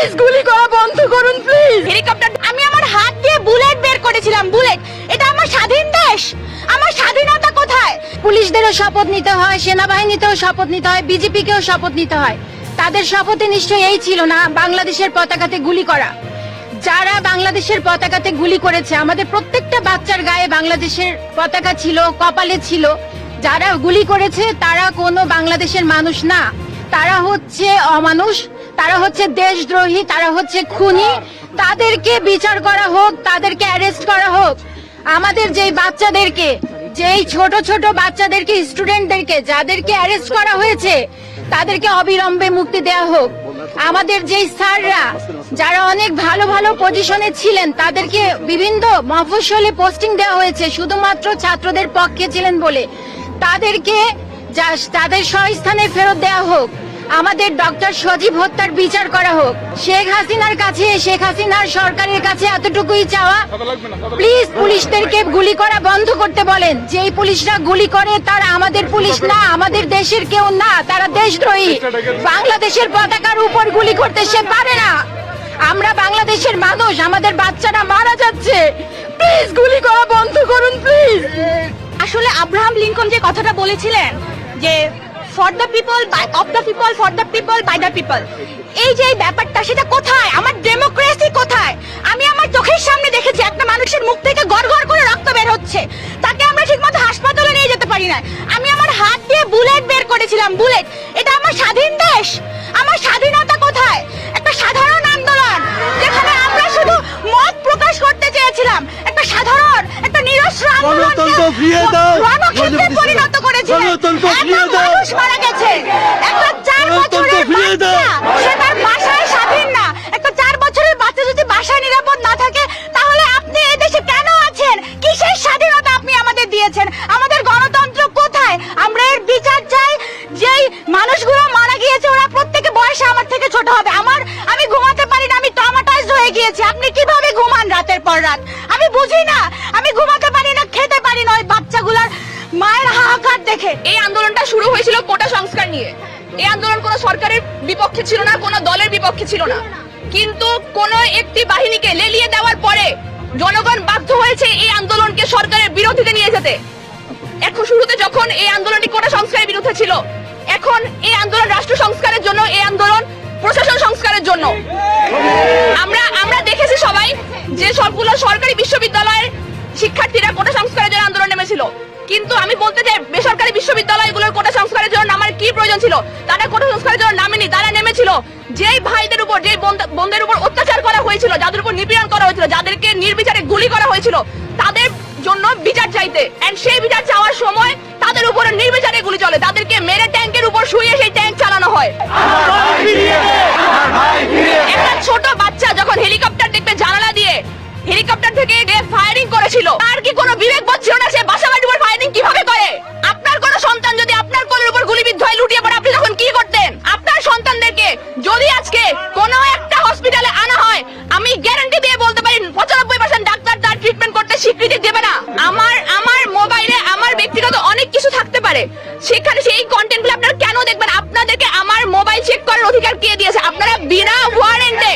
Please গুলি করা বন্ধ করুন প্লিজ হেলিকপ্টার আমি আমার হাত দিয়ে বুলেট বের করেছিলাম বুলেট এটা আমার স্বাধীন দেশ। আমার স্বাধীনতা কোথায়? পুলিশদেরও শপথ নিতে হয় সেনাবাহিনীতেও শপথ নিতে হয় বিজেপিকেও শপথ নিতে হয়। তাদের শপথে নিশ্চয়ই এই ছিল না বাংলাদেশের পতাকাতে গুলি করা। যারা বাংলাদেশের পতাকাতে গুলি করেছে আমাদের প্রত্যেকটা বাচ্চার গায়ে বাংলাদেশের পতাকা ছিল কপালে ছিল। যারা গুলি করেছে তারা কোনো বাংলাদেশের মানুষ না। তারা হচ্ছে অমানুষ। তারা হচ্ছে দেশদ্রোহী, তারা হচ্ছে খুনি। তাদেরকে বিচার করা হোক, তাদেরকে অ্যারেস্ট করা হোক। আমাদের যেই বাচ্চাদেরকে, যেই ছোট ছোট বাচ্চাদেরকে স্টুডেন্টদেরকে যাদেরকে অ্যারেস্ট করা হয়েছে, তাদেরকে অবিলম্বে মুক্তি দেওয়া হোক। আমাদের যেই স্যাররা, যারা অনেক ভালো ভালো পজিশনে ছিলেন, তাদেরকে বিভিন্ন মফস্বলে পোস্টিং দেওয়া হয়েছে, শুধুমাত্র ছাত্রদের পক্ষে ছিলেন বলে। তাদেরকে তাদের স্বস্থানে ফেরত দেওয়া হোক। আমাদের ডক্টর সজীব হত্যার বিচার করা হোক। শেখ হাসিনার কাছে শেখ হাসিনার সরকারের কাছে এতটুকুই চাওয়া। প্লিজ পুলিশদেরকে গুলি করা বন্ধ করতে বলেন। যেই পুলিশরা গুলি করে তারা আমাদের পুলিশ না আমাদের দেশের কেউ না তারা দেশদ্রোহী। বাংলাদেশের পতাকার উপর গুলি করতে সে পারে না। আমরা বাংলাদেশের মানুষ আমাদের বাচ্চারা মারা যাচ্ছে। প্লিজ গুলি করা বন্ধ করুন প্লিজ আসলে আব্রাহাম লিঙ্কন যে কথাটা বলেছিলেন যে for the people by of the people for the people by the people এই যে ব্যাপারটা সেটা কোথায়? আমার ডেমোক্রেসি কোথায়? আমি আমার চোখের সামনে দেখেছি একটা মানুষের মুখ থেকে গড় গড় করে রক্ত বের হচ্ছে। তাকে আমরা ঠিকমতো হাসপাতালে নিয়ে যেতে পারি না। আমি আমার হাত দিয়ে বুলেট বের করেছিলাম বুলেট। এটা আমার স্বাধীন দেশ। আমার স্বাধীনতা কোথায়? একটা সাধারণ আন্দোলন যেখানে আমরা শুধু মত প্রকাশ করতে চেয়েছিলাম। একটা সাধারণ একটা নিরস্ত্র আন্দোলন গণতন্ত্র ফিরিয়ে দাও। রণক্ষেত্রে পরিণত করেছিলেন। গণতন্ত্র ফিরিয়ে দাও। দেখে এই আন্দোলনটা শুরু হয়েছিল কোটা সংস্কার নিয়ে। এই আন্দোলন কোনো সরকারের বিপক্ষে ছিল না, কোনো দলের বিপক্ষে ছিল না। কিন্তু কোন একটি বাহিনীকে লেলিয়ে দেওয়ার পরে জনগণ বাধ্য হয়েছে এই আন্দোলনকে সরকারের বিরোধীতে নিয়ে যেতে। এখন শুরুতে যখন এই আন্দোলনটি কোটা সংস্কারের বিরুদ্ধে ছিল, এখন এই আন্দোলন রাষ্ট্র সংস্কারের জন্য, এই আন্দোলন প্রশাসন সংস্কারের জন্য। নেমেছিল কিন্তু আমি বলতে চাই বেসরকারি বিশ্ববিদ্যালয়গুলোর কোটা সংস্কারের জন্য নামার কি প্রয়োজন ছিল তারা কোটা সংস্কারের জন্য নামেনি, তারা নেমেছিল। যেই ভাইদের উপর, যেই বন্ধের উপর অত্যাচার করা হয়েছিল, যাদের উপর নিপীড়ন করা হয়েছিল, যাদেরকে নির্বিচারে গুলি করা হয়েছিল, তাদের জন্য বিচার চাইতে। এন্ড সেই বিচার চাওয়ার সময় তাদের উপর নির্বিচারে গুলি চলে, তাদেরকে মেরে সেখানে সেই কন্টেন্টগুলো আপনারা কেন দেখবেন? আপনাদেরকে আমার মোবাইল চেক করার অধিকার কে দিয়েছে? আপনারা বিনা ওয়ারেন্টে